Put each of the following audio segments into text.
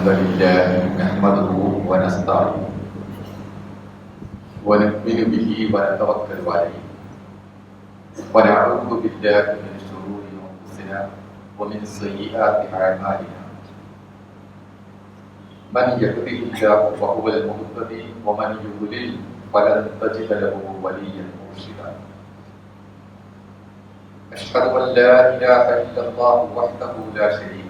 الحمد لله نحمده ونستعينه ونؤمن به ونتوكل عليه. ونعوذ بالله من شرور أنفسنا ومن سيئات أعمالنا. من يهده الله فهو المهتدي ومن يضلل فلن تجد له وليا مرشدا. أشهد أن لا إله إلا الله وحده لا شريك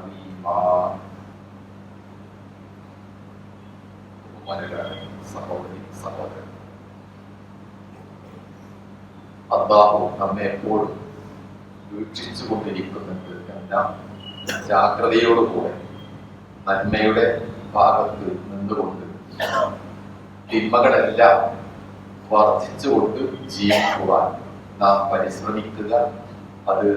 സഹോദരി സഹോദരൻ അബ്ബാഹു നമ്മെ എപ്പോഴും വീക്ഷിച്ചു എന്ന ജാഗ്രതയോടുകൂടെ നന്മയുടെ ഭാഗത്ത് നിന്നുകൊണ്ട് തിന്മകളെല്ലാം വർദ്ധിച്ചുകൊണ്ട് ജീവിക്കുവാൻ നാം പരിശ്രമിക്കുക. അത്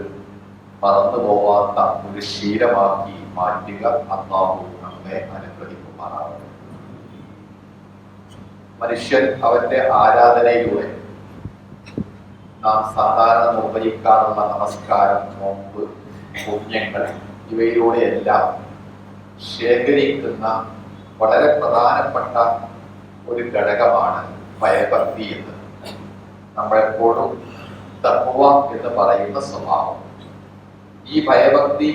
മറന്നു പോവാത്ത ഒരു ശീലമാക്കി മാറ്റുക അള്ളാഹു നമ്മെ അനുഗ്രഹിക്കുമാറാണ് മനുഷ്യൻ അവന്റെ ആരാധനയിലൂടെ നാം സാധാരണ നിർവഹിക്കാറുള്ള നമസ്കാരം നോമ്പ് പുണ്യങ്ങൾ ഇവയിലൂടെയെല്ലാം ശേഖരിക്കുന്ന വളരെ പ്രധാനപ്പെട്ട ഒരു ഘടകമാണ് ഭയഭക്തി എന്ന് നമ്മളെപ്പോഴും തപ്പുവ എന്ന് പറയുന്ന സ്വഭാവം. ഈ ഭയഭക്തി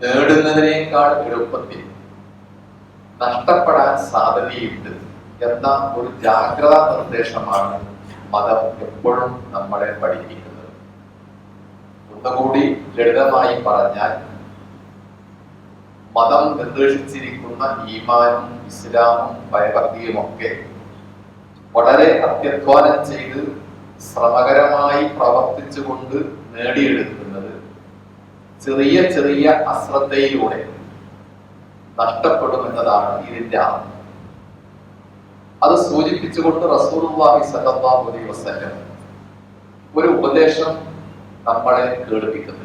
നേടുന്നതിനേക്കാൾ എളുപ്പത്തിൽ നഷ്ടപ്പെടാൻ സാധ്യതയുണ്ട് എന്ന ഒരു ജാഗ്രതാ നിർദ്ദേശമാണ് മതം എപ്പോഴും നമ്മളെ പഠിപ്പിക്കുന്നത്. ഒന്നുകൂടി ലളിതമായി പറഞ്ഞാൽ മതം നിർദ്ദേശിച്ചിരിക്കുന്ന ഈമാനും ഇസ്ലാമും ഭയഭക്തിയുമൊക്കെ വളരെ അത്യധ്വാനം ചെയ്ത് ശ്രമകരമായി പ്രവർത്തിച്ചുകൊണ്ട് നേടിയെടുക്കുന്നത് ചെറിയ ചെറിയ അശ്രദ്ധയിലൂടെ നഷ്ടപ്പെടുമെന്നതാണ് ഇതിന്റെ അർത്ഥം. അത് സൂചിപ്പിച്ചുകൊണ്ട് റസൂർവാഹി സ്വല്ലല്ലാഹു അലൈഹി വസല്ലം ഒരു ഉപദേശം നമ്മളെ കേൾപ്പിക്കുന്നത്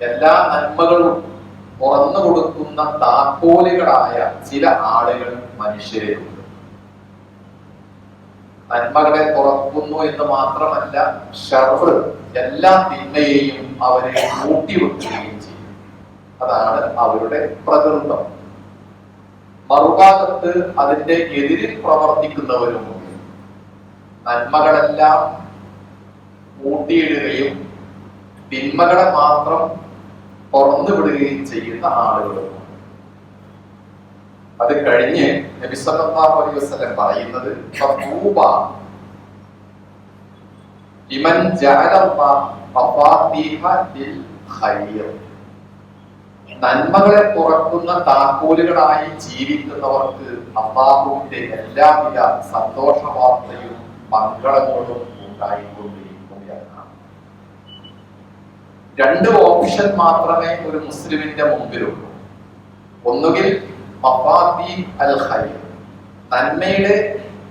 എല്ലാ നന്മകളും തുറന്നു കൊടുക്കുന്ന താക്കോലുകളായ ചില ആളുകൾ മനുഷ്യരിലുണ്ട് നന്മകളെ തുറക്കുന്നു എന്ന് മാത്രമല്ല ഷർവ് എല്ലാ തിന്മയെയും അവരെ കൂട്ടിവെക്കുകയും ചെയ്യും. അതാണ് അവരുടെ പ്രകൃതം. മറുഭാഗത്ത് അതിന്റെ എതിരിൽ പ്രവർത്തിക്കുന്നവരുമുണ്ട് നന്മകളെല്ലാം കൂട്ടിയിടുകയും തിന്മകളെ മാത്രം തുറന്നു വിടുകയും ചെയ്യുന്ന ആളുകളും അത് കഴിഞ്ഞ് നബി സല്ലല്ലാഹു അലൈഹി വസല്ലം പറയുന്നത് ഇമൻ നന്മകളെ തുറക്കുന്ന താക്കോലുകളായി ജീവിക്കുന്നവർക്ക് അള്ളാഹുവിന്റെ എല്ലാവിധ സന്തോഷ വാർത്തയും മംഗളങ്ങളും ഉണ്ടായിക്കൊണ്ടിരിക്കും രണ്ട് ഓപ്ഷൻ മാത്രമേ ഒരു മുസ്ലിമിന്റെ മുമ്പിലുള്ളൂ. ഒന്നുകിൽ നന്മയുടെ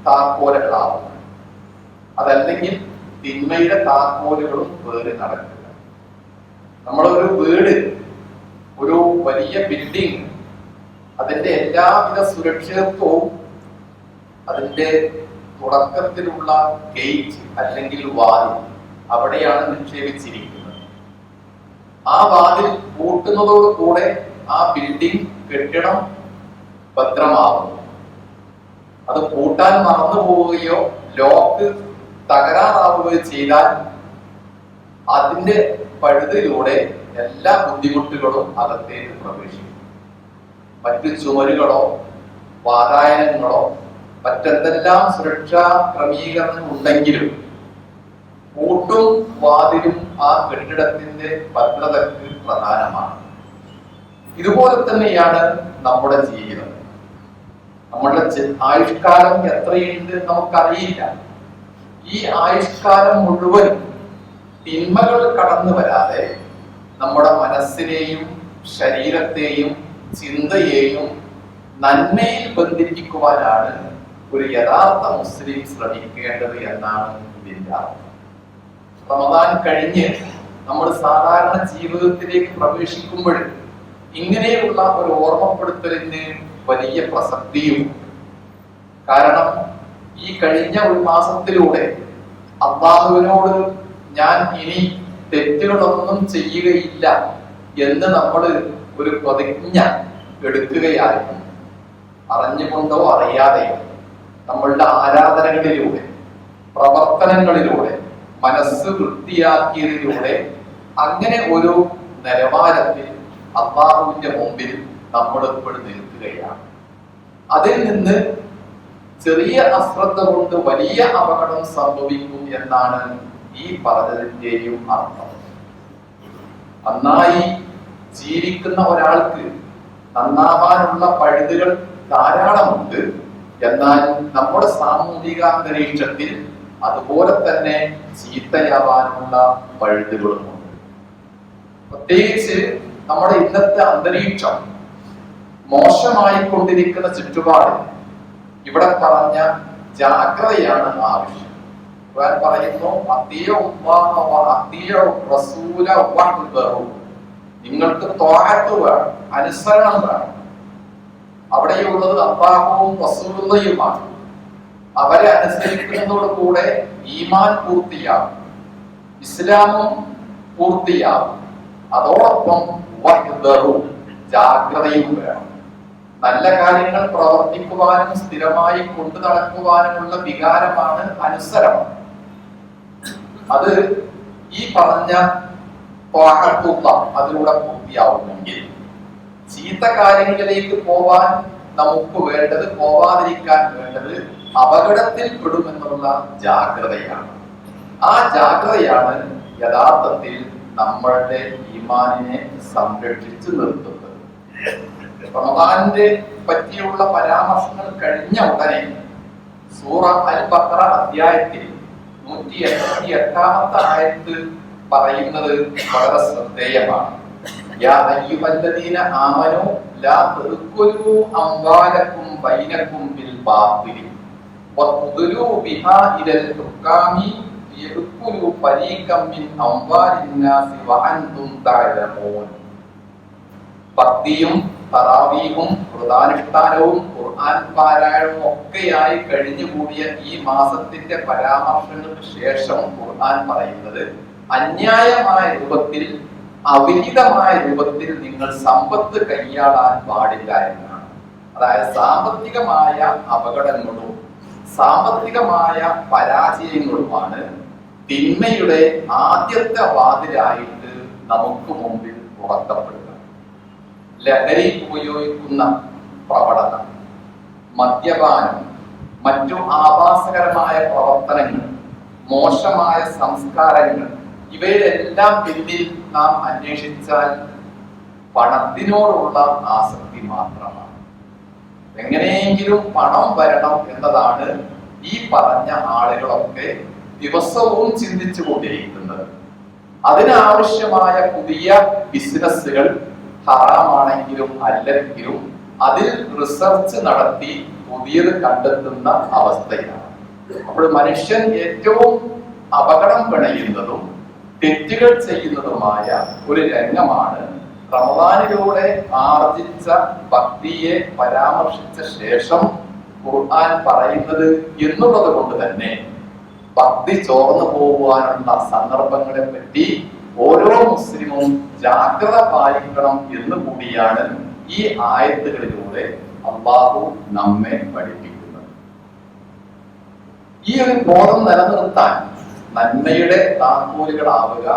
താക്കോലുകളാവുക അതല്ലെങ്കിൽ തിന്മയുടെ താക്കോലുകളും വേറെ നടക്കില്ല. നമ്മളൊരു വീട് ഒരു വലിയ ബിൽഡിംഗ് അതിന്റെ എല്ലാവിധ സുരക്ഷിതത്വവും അതിന്റെ തുടക്കത്തിലുള്ള ഗേറ്റ് അല്ലെങ്കിൽ വാതിൽ അവിടെയാണ് നിക്ഷേപിച്ചിരിക്കുന്നത്. ആ വാതിൽ പൂട്ടുന്നതോട് കൂടെ ആ ബിൽഡിംഗ് കെട്ടിടം ഭദ്രമാകുന്നു. അത് പൂട്ടാൻ മറന്നു പോവുകയോ ലോക്ക് തകരാറാവുകയോ ചെയ്താൽ അതിന്റെ പഴുതിലൂടെ എല്ലാ ബുദ്ധിമുട്ടുകളും അകത്തേക്ക് പ്രവേശിക്കും. മറ്റ് ചുമരുകളോ വാതായനങ്ങളോ മറ്റെന്തെല്ലാം സുരക്ഷാ ക്രമീകരണം ഉണ്ടെങ്കിലും പൂട്ടും വാതിലും ആ കെട്ടിടത്തിന്റെ ഭദ്രതയ്ക്ക് പ്രധാനമാണ്. ഇതുപോലെ തന്നെയാണ് നമ്മുടെ ജീവിതം. നമ്മുടെ ആയുഷ്കാലം എത്രയുണ്ട് നമുക്കറിയില്ല. ഈ ആയുഷ്കാലം മുഴുവൻ തിന്മകൾ കടന്നു വരാതെ നമ്മുടെ മനസ്സിനെയും ശരീരത്തെയും ചിന്തയെയും നന്മയിൽ ബന്ധിപ്പിക്കുവാനാണ് ഒരു യഥാർത്ഥ മുസ്ലിം ശ്രമിക്കേണ്ടത് എന്നാണ് ഇതിന്റെ അർത്ഥം. റമദാൻ കഴിഞ്ഞ് നമ്മൾ സാധാരണ ജീവിതത്തിലേക്ക് പ്രവേശിക്കുമ്പോൾ ഇങ്ങനെയുള്ള ഒരു ഓർമ്മപ്പെടുത്തലിന് വലിയ പ്രസക്തിയും കാരണം ഈ കഴിഞ്ഞ ഒരു മാസത്തിലൂടെ അള്ളാഹുവിനോട് ഞാൻ ഇനി തെറ്റുകളൊന്നും ചെയ്യുകയില്ല എന്ന് നമ്മൾ ഒരു പ്രതിജ്ഞ എടുക്കുകയായിരുന്നു. അറിഞ്ഞുകൊണ്ടോ അറിയാതെയോ നമ്മളുടെ ആരാധനകളിലൂടെ പ്രവർത്തനങ്ങളിലൂടെ മനസ്സ് വൃത്തിയാക്കിയതിലൂടെ അങ്ങനെ ഒരു നിലവാരത്തിൽ അള്ളാഹുവിന്റെ മുമ്പിൽ നമ്മൾ എപ്പോഴും നിൽക്കുകയാണ്. അതിൽ നിന്ന് ചെറിയ അശ്രദ്ധ കൊണ്ട് വലിയ അപകടം സംഭവിക്കും എന്നാണ് ഈ പറഞ്ഞതിന്റെയും അർത്ഥം. നന്നായി ജീവിക്കുന്ന ഒരാൾക്ക് നന്നാവാനുള്ള പഴുതുകൾ ധാരാളമുണ്ട്. എന്നാൽ നമ്മുടെ സാമൂഹിക അന്തരീക്ഷത്തിൽ അതുപോലെ തന്നെ ചീത്തയാവാനുള്ള വഴുതുകളുമുണ്ട് പ്രത്യേകിച്ച് നമ്മുടെ ഇന്നത്തെ അന്തരീക്ഷം മോശമായി കൊണ്ടിരിക്കുന്ന ചുറ്റുപാട് ഇവിടെ പറഞ്ഞ ജാഗ്രതയാണ് ആവശ്യം ഖുർആൻ പറയുന്നു. നിങ്ങൾക്ക് അനുസരണം വേണം. അവിടെയുള്ളത് അബ്ബാഹവും റസൂലുള്ളയുമാണ്. അവരെ അനുസരിക്കുന്നതോടുകൂടെ ഈമാൻ പൂർത്തിയാകും. ഇസ്ലാമും പൂർത്തിയാകും. അതോടൊപ്പം. ജാഗ്രതയും വേണം. നല്ല കാര്യങ്ങൾ പ്രവർത്തിക്കുവാനും സ്ഥിരമായി കൊണ്ടു നടക്കുവാനുമുള്ള വികാരമാണ് അനുസരണം. അത് ഈ പറഞ്ഞ ത്വാഹത്തുള്ള അതിലൂടെ പൂർത്തിയാവുമെങ്കിൽ ചീത്ത കാര്യങ്ങളിലേക്ക് പോവാൻ നമുക്ക് വേണ്ടത് പോവാതിരിക്കാൻ വേണ്ടത് അപകടത്തിൽ പെടുമെന്നുള്ള ജാഗ്രതയാണ്. ആ ജാഗ്രതയാണ് യഥാർത്ഥത്തിൽ നമ്മളുടെ ഈമാനിനെ സംരക്ഷിച്ചു നിർത്തുന്നത്. റമദാനിന്റെ പറ്റിയുള്ള പരാമർശങ്ങൾ കഴിഞ്ഞ ഉടനെ സൂറ അൽ ബക്ര അധ്യായത്തിൽ നൂറ്റി എൺപത്തി എട്ടാമത്തെ ആയത്ത് പറയുന്നത് വളരെ ശ്രദ്ധേയമാണ്. യാ ലാ തദ്ഖുലു അംവാലക്കും ബൈനക്കും ബിൽ ബാത്തിലി. ഭക്തിയും തറാവീഹും കൂടിയ ഖുർആൻ ഒക്കെയായി ഈ മാസത്തിന്റെ പരാമർശങ്ങൾക്ക് ശേഷം ഖുർആൻ പറയുന്നത്. അന്യായമായ രൂപത്തിൽ അവിഹിതമായ രൂപത്തിൽ നിങ്ങൾ സമ്പത്ത് കൈയാടാൻ പാടില്ല എന്നാണ്. അതായത് സാമ്പത്തികമായ അപകടങ്ങളും സാമ്പത്തികമായ പരാജയങ്ങളുമാണ് തിന്മയുടെ ആദ്യത്തെ വാതിലായിട്ട് നമുക്ക് മുമ്പിൽ ഉറക്കപ്പെടുക ലഹരി ഉപയോഗിക്കുന്ന പ്രവണത മദ്യപാനം മറ്റു ആഭാസകരമായ പ്രവർത്തനങ്ങൾ മോശമായ സംസ്കാരങ്ങൾ ഇവയിലെല്ലാം പിന്നിൽ നാം അന്വേഷിച്ചാൽ പണത്തിനോടുള്ള ആസക്തി മാത്രമാണ്. എങ്ങനെയെങ്കിലും പണം വരണം എന്നതാണ് ഈ പറഞ്ഞ ആളുകളൊക്കെ ദിവസവും ചിന്തിച്ചു കൊണ്ടിരിക്കുന്നത്. അതിനാവശ്യമായ പുതിയ ബിസിനസ്സുകൾ ഹറാമാണെങ്കിലും അല്ലെങ്കിലും അതിൽ റിസർച്ച് നടത്തി പുതിയത് കണ്ടെത്തുന്ന അവസ്ഥയാണ് അപ്പോൾ മനുഷ്യൻ ഏറ്റവും അപകടം പിണയുന്നതും തെറ്റുകൾ ചെയ്യുന്നതുമായ ഒരു രംഗമാണ് റമദാനിലൂടെ ആർജിച്ച ഭക്തിയെ പരാമർശിച്ച ശേഷം ഖുർആൻ പറയുന്നത് എന്നുള്ളത് കൊണ്ട് തന്നെ ഭക്തി ചോർന്നു പോകുവാനുള്ള സന്ദർഭങ്ങളെ പറ്റി ഓരോ മുസ്ലിമും ജാഗ്രത പാലിക്കണം എന്ന് കൂടിയാണ് ഈ ആയത്തുകളിലൂടെ അള്ളാഹു നമ്മെ പഠിപ്പിക്കുന്നത്. ഈ ഒരു ബോധം നിലനിർത്താൻ നന്മയുടെ താക്കോലുകളാവുക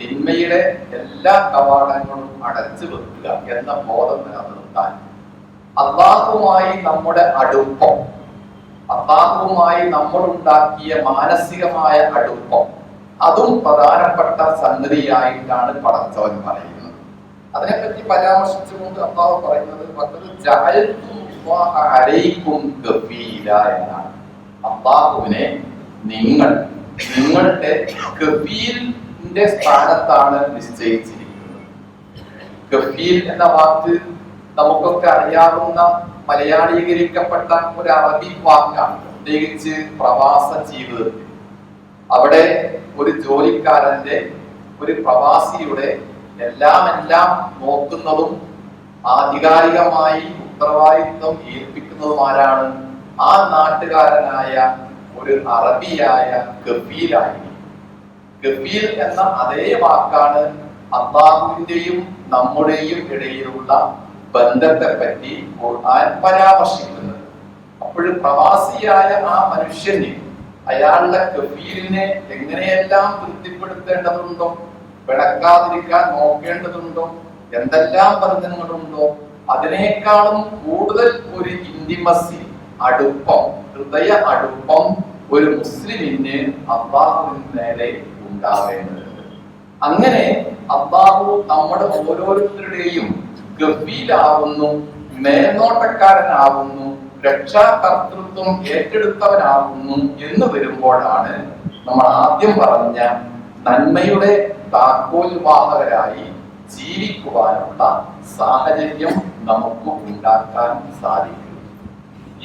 തിന്മയുടെ എല്ലാ കവാടങ്ങളും അടച്ചു വെക്കുക എന്ന ബോധം നിലനിർത്താൻ അള്ളാഹുമായി നമ്മുടെ അടുപ്പം അള്ളാഹുമായി നമ്മളുണ്ടാക്കിയ മാനസികമായ അടുപ്പം അതും പ്രധാനപ്പെട്ട സംഗതിയായിട്ടാണ് പടച്ചവൻ പറയുന്നത്. അതിനെപ്പറ്റി പരാമർശിച്ചുകൊണ്ട് അള്ളാഹു പറയുന്നത് എന്നാണ്. അള്ളാഹുവിനെ നിങ്ങൾ നിങ്ങളുടെ കഫീലിന്റെ സ്ഥാനത്താണ് നിശ്ചയിച്ചിരിക്കുന്നത്. കഫീൽ എന്ന വാക്ക് നമുക്കൊക്കെ അറിയാവുന്ന മലയാളീകരിക്കപ്പെട്ട ഒരു അറബി വാക്കാണ്. പ്രത്യേകിച്ച് പ്രവാസ ജീവിതത്തിൽ. അവിടെ ഒരു ജോലിക്കാരന്റെ ഒരു പ്രവാസിയുടെ എല്ലാം എല്ലാം നോക്കുന്നതും ആധികാരികമായി ഉത്തരവാദിത്വം ഏൽപ്പിക്കുന്നതും ആരാണ്? ആ നാട്ടുകാരനായ ഒരു അറബിയായ ഗഫീലായി ഗഫീൽ എന്ന അതേ വാക്കാണ് അള്ളാഹുവിന്റെയും നമ്മുടെയും ഇടയിലുള്ള ബന്ധത്തെ പറ്റി ഖുർആൻ പരാമർശിക്കുന്നത്. അപ്പോൾ പ്രവാസിയായ ആ മനുഷ്യന് അയാളുടെ കഫീലിനെ എങ്ങനെയെല്ലാം തൃപ്തിപ്പെടുത്തേണ്ടതുണ്ടോ? പിണക്കാതിരിക്കാൻ നോക്കേണ്ടതുണ്ടോ? എന്തെല്ലാം ബന്ധങ്ങളുണ്ടോ അതിനേക്കാളും കൂടുതൽ ഒരു ഇന്റിമസി അടുപ്പം ഹൃദയ അടുപ്പം ഒരു മുസ്ലിമിന് അള്ളാഹുവിന് നേരെ ഉണ്ടാവേണ്ടതുണ്ട് അങ്ങനെ അള്ളാഹു നമ്മുടെ ഓരോരുത്തരുടെയും ഗഫീലാവുന്നു മേൽനോട്ടക്കാരനാവുന്നു രക്ഷാകർത്തൃത്വം ഏറ്റെടുത്തവനാകുന്നു എന്ന് വരുമ്പോഴാണ് നമ്മൾ ആദ്യം പറഞ്ഞ നന്മയുടെ താക്കോൽവാഹകരായി ജീവിക്കുവാനുള്ള സാഹചര്യം നമുക്ക് ഉണ്ടാക്കാൻ സാധിക്കും.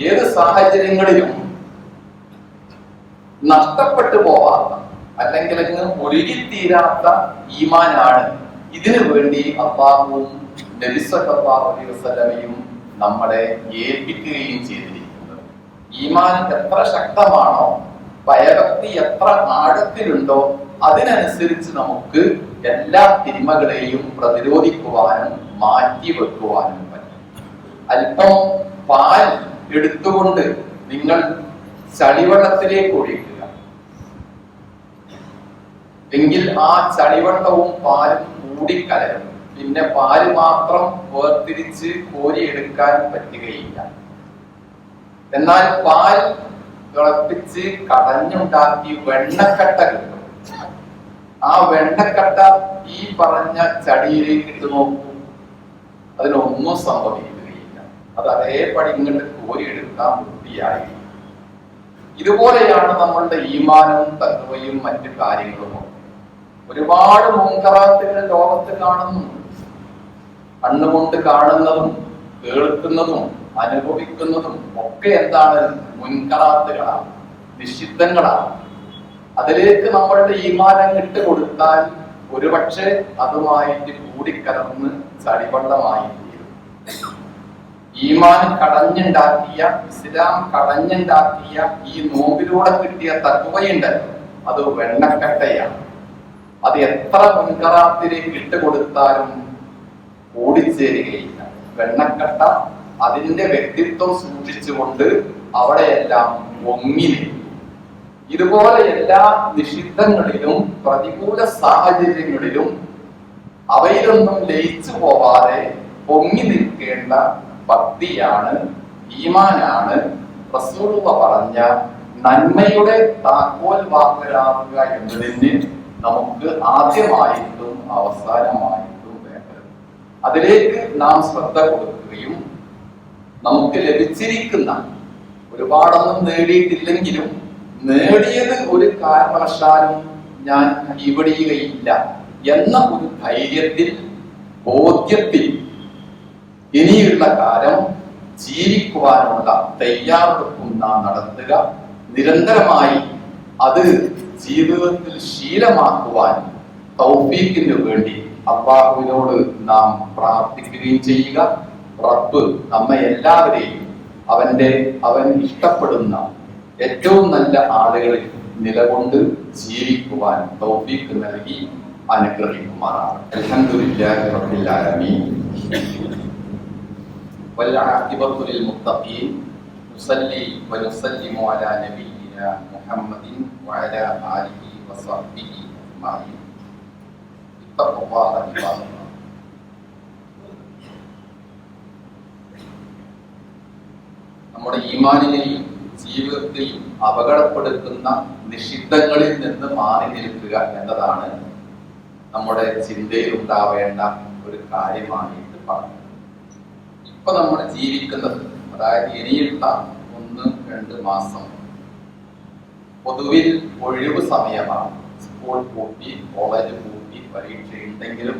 ഏത് സാഹചര്യങ്ങളിലും നഷ്ടപ്പെട്ടു പോവാത്ത അല്ലെങ്കിൽ അങ്ങ് ഒഴുകിത്തീരാത്ത ഈമാനാണ്. ഇതിനു വേണ്ടി അള്ളാഹുവും നബിസല്ലാഹു അലൈഹി വസല്ലമയും നമ്മളെ ഏൽപ്പിക്കുകയും ചെയ്തിരിക്കുന്നത്. ഈമാൻ എത്ര ശക്തമാണോ ഭയഭക്തി എത്ര ആഴത്തിലുണ്ടോ അതിനനുസരിച്ച് നമുക്ക് എല്ലാ തിന്മകളെയും പ്രതിരോധിക്കുവാനും മാറ്റി വെക്കുവാനും പറ്റും. അല്പം പാൽ എടുത്തുകൊണ്ട് നിങ്ങൾ ചളിവെള്ളത്തിലേക്ക് ഒഴിക്കുക. എങ്കിൽ ആ ചളിവെള്ളവും പാലും കൂടിക്കലരും. പിന്നെ പാൽ മാത്രം വേർതിരിച്ച് കോരിയെടുക്കാൻ പറ്റുകയില്ല. എന്നാൽ പാൽ തിളപ്പിച്ച് കടഞ്ഞുണ്ടാക്കി വെണ്ണക്കട്ട കിട്ടും. ആ വെണ്ണക്കട്ട ഈ പറഞ്ഞ ചടിയിലേക്ക് ഇട്ട് നോക്കും. അതിനൊന്നും സംഭവിക്കുകയില്ല. അത് അതേപടി ഇങ്ങോട്ട് കോരിയെടുക്കാൻ വൃത്തിയായി ഇതുപോലെയാണ് നമ്മളുടെ ഈമാനവും തത്വയും മറ്റു കാര്യങ്ങളും. ഒരുപാട് മുൻകറാത്തുകൾ ലോകത്ത് കാണുന്നു. കണ്ണുകൊണ്ട് കാണുന്നതും കേൾക്കുന്നതും അനുഭവിക്കുന്നതും ഒക്കെ എന്താണ് മുൻകറാത്തുകളാണ് നിഷിദ്ധങ്ങളാണ്. അതിലേക്ക് നമ്മളുടെ ഈമാനം ഇട്ട് കൊടുത്താൽ ഒരുപക്ഷെ അതുമായിട്ട് കൂടിക്കലർന്ന് ചളിവെള്ളമായി തീരും ഈമാൻ കടഞ്ഞുണ്ടാക്കിയ ഇസ്ലാം കടഞ്ഞുണ്ടാക്കിയ ഈ നോമ്പിലൂടെ കിട്ടിയ തത്വയുണ്ടല്ലോ അത് വെണ്ണക്കട്ടയാണ്. അത് എത്ര മുൻകറാത്തിലേക്ക് ഇട്ടുകൊടുത്താലും കൂടിച്ചേരുകയില്ല വെണ്ണക്കട്ട അതിന്റെ വ്യക്തിത്വം സൂക്ഷിച്ചുകൊണ്ട് അവിടെയെല്ലാം ഒങ്ങി ഇതുപോലെ എല്ലാ നിഷിദ്ധങ്ങളിലും പ്രതികൂല സാഹചര്യങ്ങളിലും അവയിലൊന്നും ലയിച്ചു പോവാതെ പൊങ്ങി നിൽക്കേണ്ട ഭക്തിയാണ് ഈമാനാണ് പറഞ്ഞ നന്മയുടെ താക്കോൽ വാക്കലാവുക എന്നതിന് നമുക്ക് ആദ്യമായിട്ടും അവസാനമായിട്ടും വേണ്ടത്. അതിലേക്ക് നാം ശ്രദ്ധ കൊടുക്കുകയും നമുക്ക് ലഭിച്ചിരിക്കുന്ന ഒരുപാടൊന്നും നേടിയിട്ടില്ലെങ്കിലും നേടിയത് ഒരു കാരണവശാലും ഞാൻ കൈവടിയുകയില്ല എന്ന ഒരു ധൈര്യത്തിൽ ബോധ്യത്തിൽ ഇനിയുള്ള കാലം ജീവിക്കുവാനുള്ള തയ്യാറെടുപ്പും നാം നടത്തുക. നിരന്തരമായി അത് ജീവിതത്തിൽ ശീലമാക്കുവാൻ തൗഫീക്കിന് വേണ്ടി അള്ളാഹുവിനോട് നാം പ്രാർത്ഥിക്കുകയും ചെയ്യുക റബ്ബ് നമ്മെ എല്ലാവരെയും അവന്റെ അവൻ ഇഷ്ടപ്പെടുന്ന ഏറ്റവും നല്ല ആളുകളിൽ നിലകൊണ്ട് ജീവിക്കുവാൻ തൗഫീക്ക് നൽകി അനുഗ്രഹിക്കുമാറാണ് അൽഹംദുലില്ലാഹി റബ്ബിൽ ആലമീൻ والعاقبة للمتقين نصلي ونسلم على نبينا نبينا محمد وعلى آله وصحبه أجمعين اتقوا الله عباد الله നമ്മുടെ ഈമാനിനെയും ജീവിതത്തെയും അപകടപ്പെടുത്തുന്ന നിഷിദ്ധങ്ങളിൽ നിന്ന് മാറി നിൽക്കുക എന്നതാണ് നമ്മുടെ ചിന്തയിൽ ഉണ്ടാവേണ്ട ഒരു കാര്യമായിട്ട് പറഞ്ഞു ഇപ്പൊ നമ്മൾ ജീവിക്കുന്നത് അതായത് ഇനിയുള്ള ഒന്ന് രണ്ട് മാസം പൊതുവിൽ ഒഴിവ് സമയമാണ്. സ്കൂൾ പൂട്ടി കോളേജ് പൂട്ടി പരീക്ഷ ഉണ്ടെങ്കിലും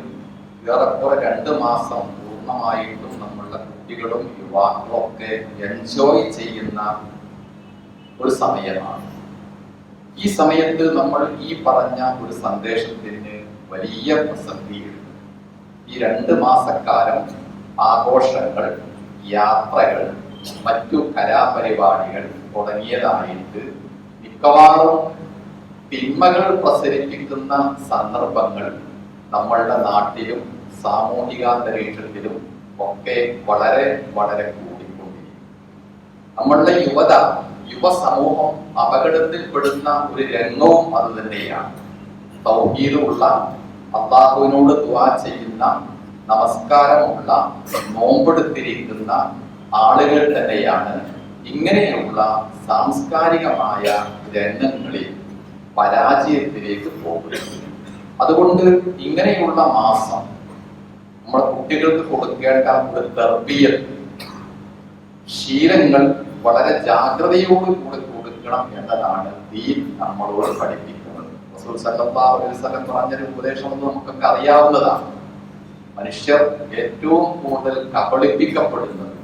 ഏറെക്കുറെ രണ്ട് മാസം പൂർണമായിട്ടും നമ്മളുടെ കുട്ടികളും യുവാക്കളും ഒക്കെ എൻജോയ് ചെയ്യുന്ന ഒരു സമയമാണ്. ഈ സമയത്ത് നമ്മൾ ഈ പറഞ്ഞ ഒരു സന്ദേശത്തിന് വലിയ പ്രസക്തിയുണ്ട്. ഈ രണ്ട് മാസക്കാലം ആഘോഷങ്ങൾ യാത്രകൾ മറ്റു കലാപരിപാടികൾ തുടങ്ങിയതായിട്ട് മിക്കവാറും തിന്മകൾ പ്രസരിപ്പിക്കുന്ന സന്ദർഭങ്ങൾ നമ്മളുടെ നാട്ടിലും സാമൂഹികാന്തരീക്ഷത്തിലും ഒക്കെ വളരെ വളരെ കൂടിക്കൊണ്ടിരിക്കും. നമ്മളുടെ യുവത യുവസമൂഹം അപകടത്തിൽപ്പെടുന്ന ഒരു രംഗവും അത് തന്നെയാണ്. തൗഹീദുള്ള അള്ളാഹുവിനോട് ദ്വാ ചെയ്യുന്ന നമസ്കാരമുള്ള നോമ്പെടുത്തിരിക്കുന്ന ആളുകൾ തന്നെയാണ് ഇങ്ങനെയുള്ള സാംസ്കാരികമായ രംഗങ്ങളിൽ പരാജയത്തിലേക്ക് പോകുന്നത് അതുകൊണ്ട് ഇങ്ങനെയുള്ള മാസം നമ്മുടെ കുട്ടികൾക്ക് കൊടുക്കേണ്ട ഒരു തെർബിയത്ത് ശീലങ്ങൾ വളരെ ജാഗ്രതയോടുകൂടി കൊടുക്കണം എന്നതാണ് ദീൻ നമ്മളോട് പഠിപ്പിക്കുന്നത്. റസൂൽ പറഞ്ഞൊരു ഉപദേശം നമുക്കൊക്കെ അറിയാവുന്നതാണ്. മനുഷ്യർ ഏറ്റവും കൂടുതൽ കബളിപ്പിക്കപ്പെടുന്നത്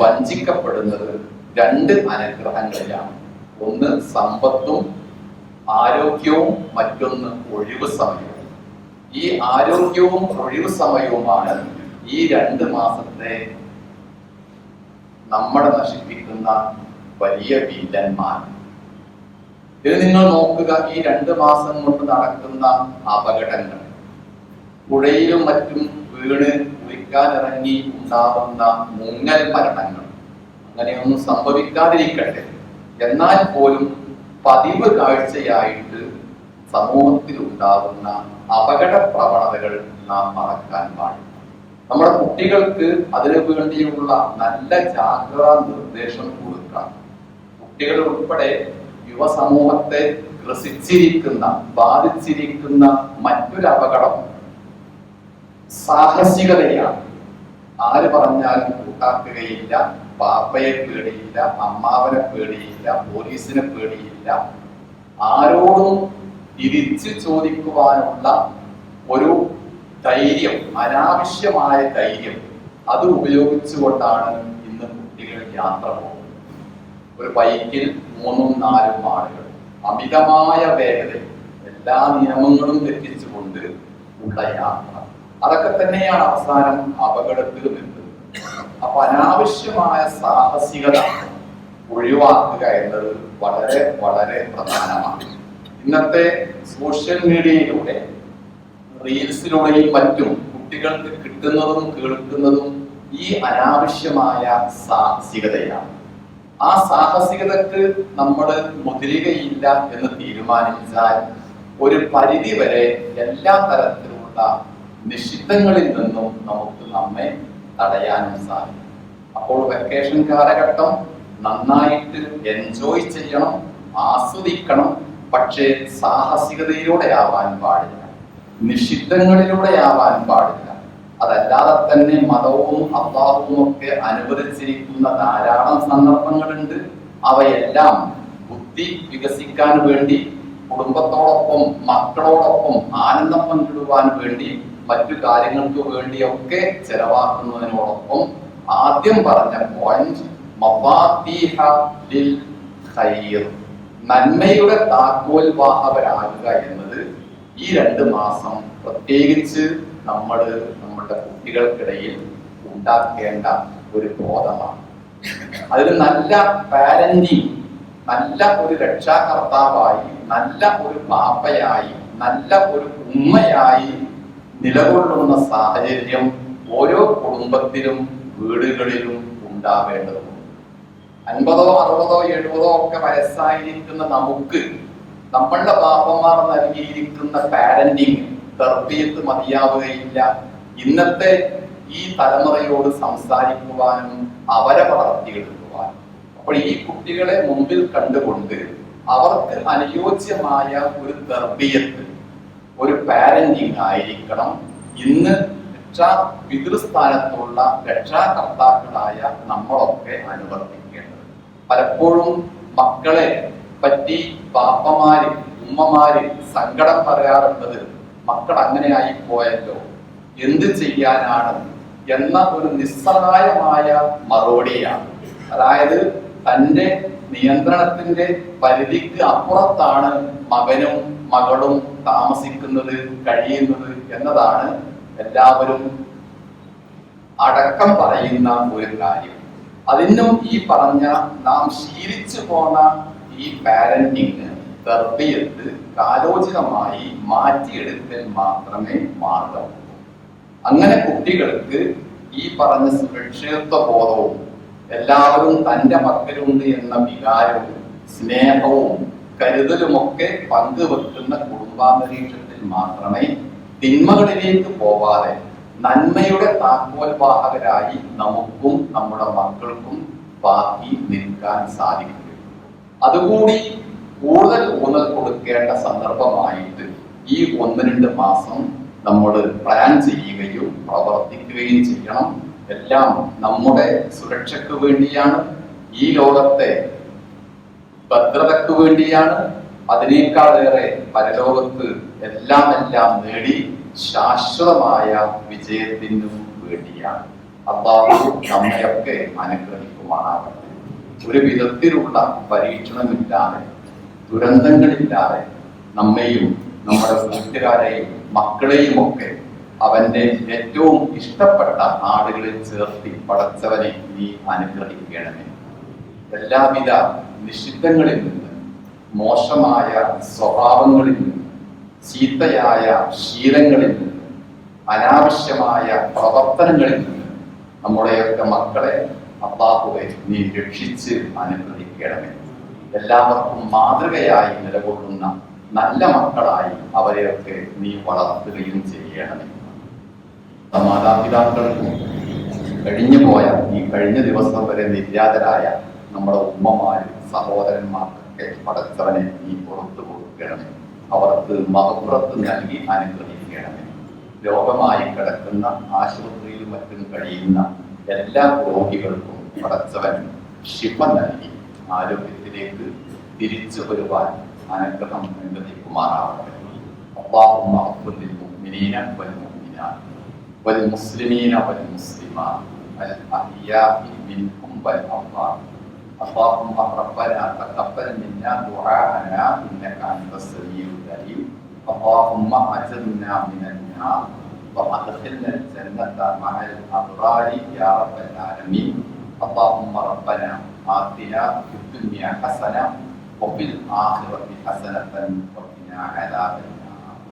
വഞ്ചിക്കപ്പെടുന്നത് രണ്ട് അനുഗ്രഹങ്ങളിലാണ്. ഒന്ന് സമ്പത്തും ആരോഗ്യവും മറ്റൊന്ന് ഒഴിവ് സമയവും. ഈ ആരോഗ്യവും ഒഴിവ് സമയവുമാണ് ഈ രണ്ട് മാസത്തെ നമ്മളെ നശിപ്പിക്കുന്ന വലിയ വില്ലന്മാർ ഇത് നിങ്ങൾ നോക്കുക ഈ രണ്ട് മാസം കൊണ്ട് നടക്കുന്ന അപകടങ്ങൾ. പുഴയിലും മറ്റും വീണ് കുളിക്കാനിറങ്ങി ഉണ്ടാവുന്ന മുങ്ങൽ മരണങ്ങൾ. അങ്ങനെയൊന്നും സംഭവിക്കാതിരിക്കട്ടെ. എന്നാൽ പോലും പതിവ് കാഴ്ചയായിട്ട് സമൂഹത്തിൽ ഉണ്ടാകുന്ന അപകട പ്രവണതകൾ നാം മറക്കാൻ പാടില്ല. നമ്മുടെ കുട്ടികൾക്ക് അതിനു വേണ്ടിയുള്ള നല്ല ജാഗ്രതാ നിർദ്ദേശം കൊടുക്കാം. കുട്ടികൾ ഉൾപ്പെടെ യുവസമൂഹത്തെ ഗ്രസിച്ചിരിക്കുന്ന ബാധിച്ചിരിക്കുന്ന മറ്റൊരു അപകടം സാഹസികതയാണ്. ആര് പറഞ്ഞാലും കൂട്ടാക്കുകയില്ല പാപ്പയെ പേടിയില്ല അമ്മാവനെ പേടിയില്ല പോലീസിനെ പേടിയില്ല. ആരോടും തിരിച്ചു ചോദിക്കുവാനുള്ള ഒരു ധൈര്യം അനാവശ്യമായ ധൈര്യം അത് ഉപയോഗിച്ചുകൊണ്ടാണ് ഇന്ന് കുട്ടികൾ യാത്ര പോകുന്നത്. ഒരു ബൈക്കിൽ മൂന്നും നാലും ആളുകൾ. അമിതമായ വേഗതയിൽ എല്ലാ നിയമങ്ങളും തെറ്റിച്ചുകൊണ്ട് ഉള്ള യാത്ര. അതൊക്കെ തന്നെയാണ് അവസാനം അപകടത്തിൽ എത്തുന്നത് അപ്പൊ അനാവശ്യമായ സാഹസികത ഒഴിവാക്കുക എന്നത് വളരെ വളരെ പ്രധാനമാണ്. ഇന്നത്തെ സോഷ്യൽ മീഡിയയിലൂടെ റീൽസിലൂടെയും മറ്റും കുട്ടികൾക്ക് കിട്ടുന്നതും കേൾക്കുന്നതും ഈ അനാവശ്യമായ സാഹസികതയാണ്. ആ സാഹസികതക്ക് നമ്മൾ മുതിരുകയില്ല എന്ന് തീരുമാനിച്ചാൽ ഒരു പരിധി വരെ എല്ലാ തരത്തിലുള്ള നിഷിദ്ധങ്ങളിൽ നിന്നും നമുക്ക് നമ്മെ തടയാനും സാധിക്കും. അപ്പോൾ വെക്കേഷൻ കാലഘട്ടം നന്നായിട്ട് എൻജോയ് ചെയ്യണം ആസ്വദിക്കണം പക്ഷേ സാഹസികതയിലൂടെ ആവാൻ പാടില്ല. നിഷിദ്ധങ്ങളിലൂടെ ആവാൻ പാടില്ല. അതല്ലാതെ തന്നെ മതവും അള്ളാഹുവും ഒക്കെ അനുവദിച്ചിരിക്കുന്ന ധാരാളം സന്ദർഭങ്ങളുണ്ട്. അവയെല്ലാം ബുദ്ധി വികസിക്കാൻ വേണ്ടി കുടുംബത്തോടൊപ്പം മക്കളോടൊപ്പം ആനന്ദം പങ്കിടുവാൻ വേണ്ടി മറ്റു കാര്യങ്ങൾക്ക് വേണ്ടിയൊക്കെ ചെലവാക്കുന്നതിനോടൊപ്പം ആദ്യം പറഞ്ഞ പോയിന്റ് നന്മയുടെ താക്കോൽ വാഹകരാകുക എന്നത് ഈ രണ്ട് മാസം പ്രത്യേകിച്ച് നമ്മൾ നമ്മുടെ കുട്ടികൾക്കിടയിൽ ഉണ്ടാക്കേണ്ട ഒരു ബോധമാണ്. അതിൽ നല്ല പാരന്റിങ് നല്ല ഒരു രക്ഷാകർത്താവായി നല്ല ഒരു പാപ്പയായി നല്ല ഒരു ഉമ്മയായി നിലകൊള്ളുന്ന സാഹചര്യം ഓരോ കുടുംബത്തിലും വീടുകളിലും ഉണ്ടാവേണ്ടതുണ്ട്. അൻപതോ അറുപതോ എഴുപതോ ഒക്കെ വയസ്സായിരിക്കുന്ന നമുക്ക് നമ്മളുടെ പാപ്പന്മാർ നൽകിയിരിക്കുന്ന പാരന്റിങ് തെർബിയത്ത് മതിയാവുകയില്ല. ഇന്നത്തെ ഈ തലമുറയോട് സംസാരിക്കുവാനും അവരെ വളർത്തിയെടുക്കുവാനും. അപ്പോൾ ഈ കുട്ടികളെ മുമ്പിൽ കണ്ടുകൊണ്ട് അവർക്ക് അനുയോജ്യമായ ഒരു തെർബിയത്ത് ഒരു പാരന്റിങ് ആയിരിക്കണം. ഇന്ന് രക്ഷാ പിതൃസ്ഥാനത്തുള്ള രക്ഷാകർത്താക്കളായ നമ്മളൊക്കെ അനുവർത്തിക്കേണ്ടത്. പലപ്പോഴും മക്കളെ പറ്റി പാപ്പമാര് ഉമ്മമാര് സങ്കടം പറയാറുള്ളത് മക്കൾ അങ്ങനെയായി പോയല്ലോ എന്ത് ചെയ്യാനാണ്? എന്ന ഒരു നിസ്സഹായമായ മറുപടിയാണ്. അതായത് തന്റെ നിയന്ത്രണത്തിന്റെ പരിധിക്ക് അപ്പുറത്താണ് മകനും മകളും താമസിക്കുന്നത് കഴിയുന്നത് എന്നതാണ് എല്ലാവരും അടക്കം പറയുന്ന ഒരു കാര്യം. അതിനും ഈ പറഞ്ഞ നാം ശീലിച്ചു പോന്ന ഈ പാരന്റിങ് തർബിയത്ത് കാലോചിതമായി മാറ്റിയെടുക്കൽ മാത്രമേ മാർഗമുള്ളൂ അങ്ങനെ കുട്ടികൾക്ക് ഈ പറഞ്ഞ സുരക്ഷിതത്വ ബോധവും എല്ലാവരും തന്റെ മക്കളുണ്ട് എന്ന വികാരവും സ്നേഹവും കരുതലുമൊക്കെ പങ്കുവെക്കുന്ന കുടുംബാന്തരീക്ഷത്തിൽ മാത്രമേ തിന്മകളിലേക്ക് പോവാതെ നന്മയുടെ താക്കോൽവാഹകരായി നമുക്കും നമ്മുടെ മക്കൾക്കും ബാക്കി നിൽക്കാൻ സാധിക്കുകയുള്ളൂ. അതുകൂടി കൂടുതൽ ഊന്നൽ കൊടുക്കേണ്ട സന്ദർഭമായിട്ട് ഈ ഒന്ന് രണ്ട് മാസം നമ്മൾ പ്ലാൻ ചെയ്യുകയും പ്രവർത്തിക്കുകയും ചെയ്യണം. എല്ലാം നമ്മുടെ സുരക്ഷയ്ക്ക് വേണ്ടിയാണ്. ഈ ലോകത്തെ ഭദ്രതയ്ക്ക് വേണ്ടിയാണ്. അതിനേക്കാളേറെ പരലോകത്ത് എല്ലാം എല്ലാം നേടി ശാശ്വതമായ വിജയത്തിനും വേണ്ടിയാണ്. അള്ളാഹു നമ്മയൊക്കെ അനുഗ്രഹിക്കുമാറാകട്ടെ. ഒരു വിധത്തിലുള്ള പരീക്ഷണമില്ലാതെ ദുരന്തങ്ങളില്ലാതെ നമ്മെയും നമ്മുടെ കൂട്ടുകാരെയും മക്കളെയും ഒക്കെ അവന്റെ ഏറ്റവും ഇഷ്ടപ്പെട്ട നാടുകളിൽ ചേർത്തി പടച്ചവനെ നീ അനുഗ്രഹിക്കണമേ. എല്ലാവിധ നിഷിദ്ധങ്ങളിൽ നിന്ന് മോശമായ സ്വഭാവങ്ങളിൽ നിന്നും ചീത്തയായ ശീലങ്ങളിൽ നിന്നും അനാവശ്യമായ പ്രവർത്തനങ്ങളിൽ നിന്നും നമ്മുടെയൊക്കെ മക്കളെ അള്ളാഹുവെ നീ രക്ഷിച്ച് അനുഗ്രഹിക്കണമേ. എല്ലാവർക്കും മാതൃകയായി നിലകൊള്ളുന്ന നല്ല മക്കളായി അവരെയൊക്കെ നീ വളർത്തുകയും ചെയ്യണമേ. മാതാപിതാക്കൾക്കും കഴിഞ്ഞു പോയ ഈ കഴിഞ്ഞ ദിവസം വരെ നിര്യാതരായ നമ്മുടെ ഉമ്മമാരും സഹോദരന്മാർക്കൊക്കെ പടച്ചവനെ നീ പുറത്തു കൊടുക്കണമേ. അവർക്ക് മഹപ്പുറത്ത് നൽകി അനുഗ്രഹിക്കണമേ. രോഗമായി കിടക്കുന്ന ആശുപത്രിയിലും മറ്റും കഴിയുന്ന എല്ലാ രോഗികൾക്കും പടച്ചവൻ ക്ഷിമ നൽകി ആരോഗ്യത്തിലേക്ക് തിരിച്ചു വരുവാൻ അനുഗ്രഹം നിർദ്ദേശിക്കുമാറാവട്ടെ അള്ളാഹുമ്മ അബ്ദുൽ മുഅ്മിനീന വൽ മുഅ്മിനാത്ത് വൽ മുസ്ലിമീന വൽ മുസ്ലിമാ അൽ അഹിയാ മിൻഹും വൽ اللهم ربنا تقبل منا دعاءنا إنك أنت السميع العليم. اللهم أجرنا من النار. وأدخلنا الجنة مع الأبرار يا رب العالمين. اللهم ربنا آتنا في الدنيا حسنة وفي الآخرة حسنة وقنا عذاب النار.